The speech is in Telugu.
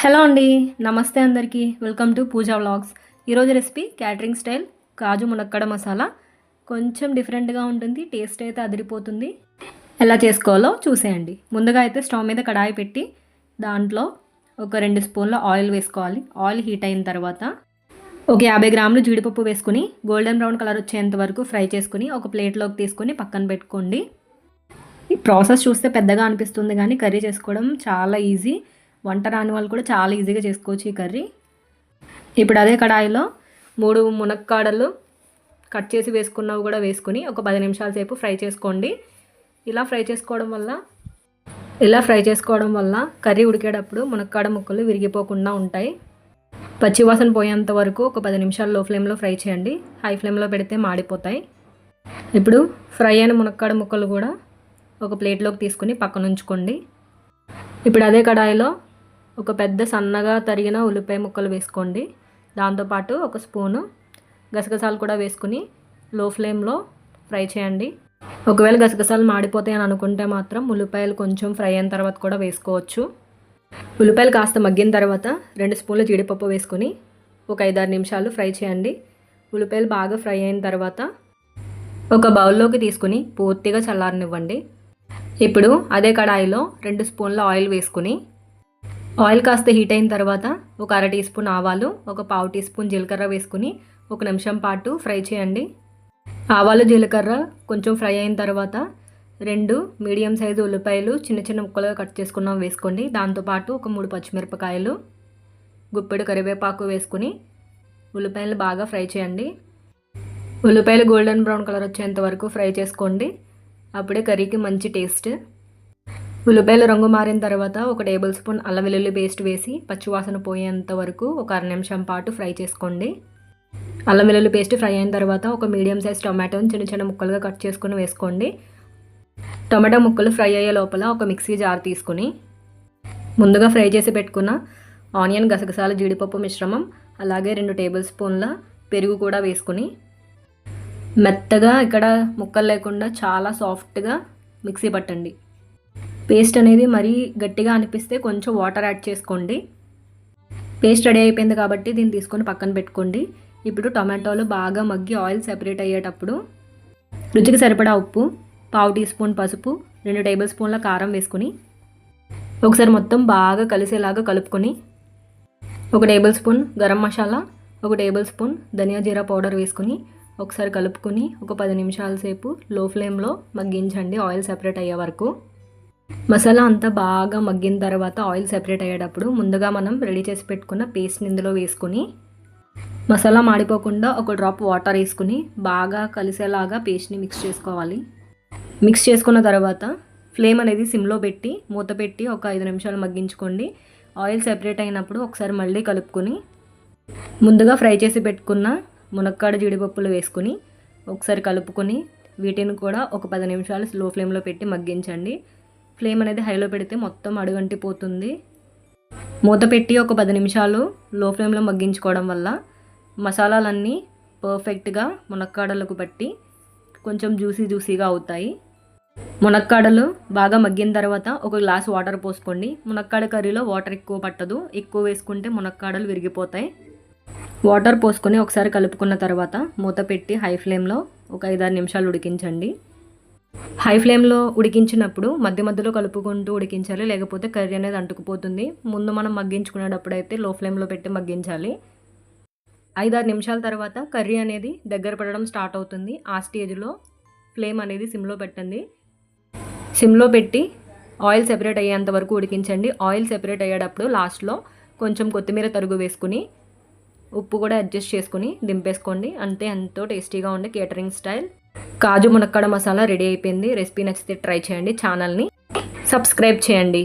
హలో అండి నమస్తే అందరికీ. వెల్కమ్ టు పూజా వ్లాగ్స్ ఈరోజు రెసిపీ క్యాటరింగ్ స్టైల్ కాజు మునక్కడ మసాలా. కొంచెం డిఫరెంట్గా ఉంటుంది టేస్ట్ అయితే అదిరిపోతుంది. ఎలా చేసుకోవాలో చూసేయండి. ముందుగా అయితే స్టవ్ మీద కడాయి పెట్టి దాంట్లో ఒక రెండు స్పూన్ల ఆయిల్ వేసుకోవాలి. ఆయిల్ హీట్ అయిన తర్వాత ఒక యాభై గ్రాములు జీడిపప్పు వేసుకుని గోల్డెన్ బ్రౌన్ కలర్ వచ్చేంత వరకు ఫ్రై చేసుకుని ఒక ప్లేట్లోకి తీసుకొని పక్కన పెట్టుకోండి. ఈ ప్రాసెస్ చూస్తే పెద్దగా అనిపిస్తుంది కానీ కర్రీ చేసుకోవడం చాలా ఈజీ వంట రాని వాళ్ళు కూడా చాలా ఈజీగా చేసుకోవచ్చు ఈ కర్రీ. ఇప్పుడు అదే కడాయిలో మూడు మునక్కాడలు కట్ చేసి వేసుకున్నవి కూడా వేసుకుని ఒక పది నిమిషాల సేపు ఫ్రై చేసుకోండి. ఇలా ఫ్రై చేసుకోవడం వల్ల ఇలా ఫ్రై చేసుకోవడం వల్ల కర్రీ ఉడికేటప్పుడు మునక్కాడ ముక్కలు విరిగిపోకుండా ఉంటాయి. పచ్చివాసన పోయేంత వరకు ఒక పది నిమిషాలు లో ఫ్లేమ్లో ఫ్రై చేయండి. హై ఫ్లేమ్లో పెడితే మాడిపోతాయి. ఇప్పుడు ఫ్రై అయిన మునక్కాడ ముక్కలు కూడా ఒక ప్లేట్లోకి తీసుకుని పక్కన ఉంచుకోండి. ఇప్పుడు అదే కడాయిలో ఒక పెద్ద సన్నగా తరిగిన ఉల్లిపాయ ముక్కలు వేసుకోండి. దాంతోపాటు ఒక స్పూను గసగసాలు కూడా వేసుకుని లో ఫ్లేమ్లో ఫ్రై చేయండి. ఒకవేళ గసగసాలు మాడిపోతాయి అని అనుకుంటే మాత్రం ఉల్లిపాయలు కొంచెం ఫ్రై అయిన తర్వాత కూడా వేసుకోవచ్చు. ఉల్లిపాయలు కాస్త మగ్గిన తర్వాత రెండు స్పూన్ల జీడిపప్పు వేసుకుని ఒక ఐదారు నిమిషాలు ఫ్రై చేయండి. ఉల్లిపాయలు బాగా ఫ్రై అయిన తర్వాత ఒక బౌల్లోకి తీసుకుని పూర్తిగా చల్లారనివ్వండి. ఇప్పుడు అదే కడాయిలో రెండు స్పూన్ల ఆయిల్ వేసుకుని ఆయిల్ కాస్త హీట్ అయిన తర్వాత ఒక అర టీ స్పూన్ ఆవాలు ఒక పావు టీ స్పూన్ జీలకర్ర వేసుకుని ఒక నిమిషం పాటు ఫ్రై చేయండి. ఆవాలు జీలకర్ర కొంచెం ఫ్రై అయిన తర్వాత రెండు మీడియం సైజు ఉల్లిపాయలు చిన్న చిన్న ముక్కలుగా కట్ చేసుకున్నాం వేసుకోండి. దాంతోపాటు ఒక మూడు పచ్చిమిరపకాయలు గుప్పెడు కరివేపాకు వేసుకుని ఉల్లిపాయలు బాగా ఫ్రై చేయండి. ఉల్లిపాయలు గోల్డెన్ బ్రౌన్ కలర్ వచ్చేంత వరకు ఫ్రై చేసుకోండి. అప్పుడే కర్రీకి మంచి టేస్ట్. ఉల్లిపాయలు రంగు మారిన తర్వాత ఒక టేబుల్ స్పూన్ అల్లం వెల్లుల్లి పేస్ట్ వేసి పచ్చివాసన పోయేంత వరకు ఒక అర నిమిషం పాటు ఫ్రై చేసుకోండి. అల్లం వెల్లుల్లి పేస్ట్ ఫ్రై అయిన తర్వాత ఒక మీడియం సైజ్ టొమాటోని చిన్న చిన్న ముక్కలుగా కట్ చేసుకుని వేసుకోండి. టొమాటో ముక్కలు ఫ్రై అయ్యే లోపల ఒక మిక్సీ జార్ తీసుకుని ముందుగా ఫ్రై చేసి పెట్టుకున్న ఆనియన్ గసగసాల జీడిపప్పు మిశ్రమం అలాగే రెండు టేబుల్ స్పూన్ల పెరుగు కూడా వేసుకుని మెత్తగా ఇక్కడ ముక్కలు లేకుండా చాలా సాఫ్ట్గా మిక్సీ పట్టండి. పేస్ట్ అనేది మరీ గట్టిగా అనిపిస్తే కొంచెం వాటర్ యాడ్ చేసుకోండి. పేస్ట్ రెడీ అయిపోయింది కాబట్టి దీన్ని తీసుకొని పక్కన పెట్టుకోండి. ఇప్పుడు టమాటోలు బాగా మగ్గి ఆయిల్ సెపరేట్ అయ్యేటప్పుడు రుచికి సరిపడా ఉప్పు పావు టీ స్పూన్ పసుపు రెండు టేబుల్ స్పూన్ల కారం వేసుకుని ఒకసారి మొత్తం బాగా కలిసేలాగా కలుపుకొని ఒక టేబుల్ స్పూన్ గరం మసాలా ఒక టేబుల్ స్పూన్ ధనియా జీరా పౌడర్ వేసుకుని ఒకసారి కలుపుకొని ఒక పది నిమిషాల సేపు లో ఫ్లేమ్లో మగ్గించండి ఆయిల్ సెపరేట్ అయ్యే వరకు. మసాలా అంతా బాగా మగ్గిన తర్వాత ఆయిల్ సెపరేట్ అయ్యేటప్పుడు ముందుగా మనం రెడీ చేసి పెట్టుకున్న పేస్ట్ని ఇందులో వేసుకుని మసాలా మాడిపోకుండా ఒక డ్రాప్ వాటర్ వేసుకుని బాగా కలిసేలాగా పేస్ట్ని మిక్స్ చేసుకోవాలి. మిక్స్ చేసుకున్న తర్వాత ఫ్లేమ్ అనేది సిమ్లో పెట్టి మూత పెట్టి ఒక ఐదు నిమిషాలు మగ్గించుకోండి. ఆయిల్ సెపరేట్ అయినప్పుడు ఒకసారి మళ్ళీ కలుపుకొని ముందుగా ఫ్రై చేసి పెట్టుకున్న మునక్కాడ జీడిపప్పులు వేసుకుని ఒకసారి కలుపుకొని వీటిని కూడా ఒక పది నిమిషాలు స్లో ఫ్లేమ్లో పెట్టి మగ్గించండి. ఫ్లేమ్ అనేది హైలో పెడితే మొత్తం అడుగంటిపోతుంది. మూత పెట్టి ఒక పది నిమిషాలు లో ఫ్లేమ్లో మగ్గించుకోవడం వల్ల మసాలాలన్నీ పర్ఫెక్ట్గా మునక్కాడలకు పట్టి కొంచెం జ్యూసీ జ్యూసీగా అవుతాయి. మునక్కాడలు బాగా మగ్గిన తర్వాత ఒక గ్లాస్ వాటర్ పోసుకోండి. మునక్కాడ కర్రీలో వాటర్ ఎక్కువ పట్టదు. ఎక్కువ వేసుకుంటే మునక్కాడలు విరిగిపోతాయి. వాటర్ పోసుకొని ఒకసారి కలుపుకున్న తర్వాత మూత పెట్టి హై ఫ్లేమ్లో ఒక ఐదారు నిమిషాలు ఉడికించండి. హై ఫ్లేమ్లో ఉడికించినప్పుడు మధ్య మధ్యలో కలుపుకుంటూ ఉడికించాలి లేకపోతే కర్రీ అనేది అంటుకుపోతుంది. ముందు మనం మగ్గించుకునేటప్పుడు అయితే లో ఫ్లేమ్లో పెట్టి మగ్గించాలి. ఐదారు నిమిషాల తర్వాత కర్రీ అనేది దగ్గర పడడం స్టార్ట్ అవుతుంది. ఆ స్టేజ్లో ఫ్లేమ్ అనేది సిమ్లో పెట్టండి. సిమ్లో పెట్టి ఆయిల్ సెపరేట్ అయ్యేంత వరకు ఉడికించండి. ఆయిల్ సెపరేట్ అయ్యేటప్పుడు లాస్ట్లో కొంచెం కొత్తిమీర తరుగు వేసుకుని ఉప్పు కూడా అడ్జస్ట్ చేసుకుని దింపేసుకోండి. అంతే ఎంతో టేస్టీగా ఉండే కేటరింగ్ స్టైల్. కాజు మునక్కడ మసాలా రెడీ అయిపోయింది. రెసిపీ నచ్చితే ట్రై చేయండి ఛానల్ని. సబ్స్క్రైబ్ చేయండి.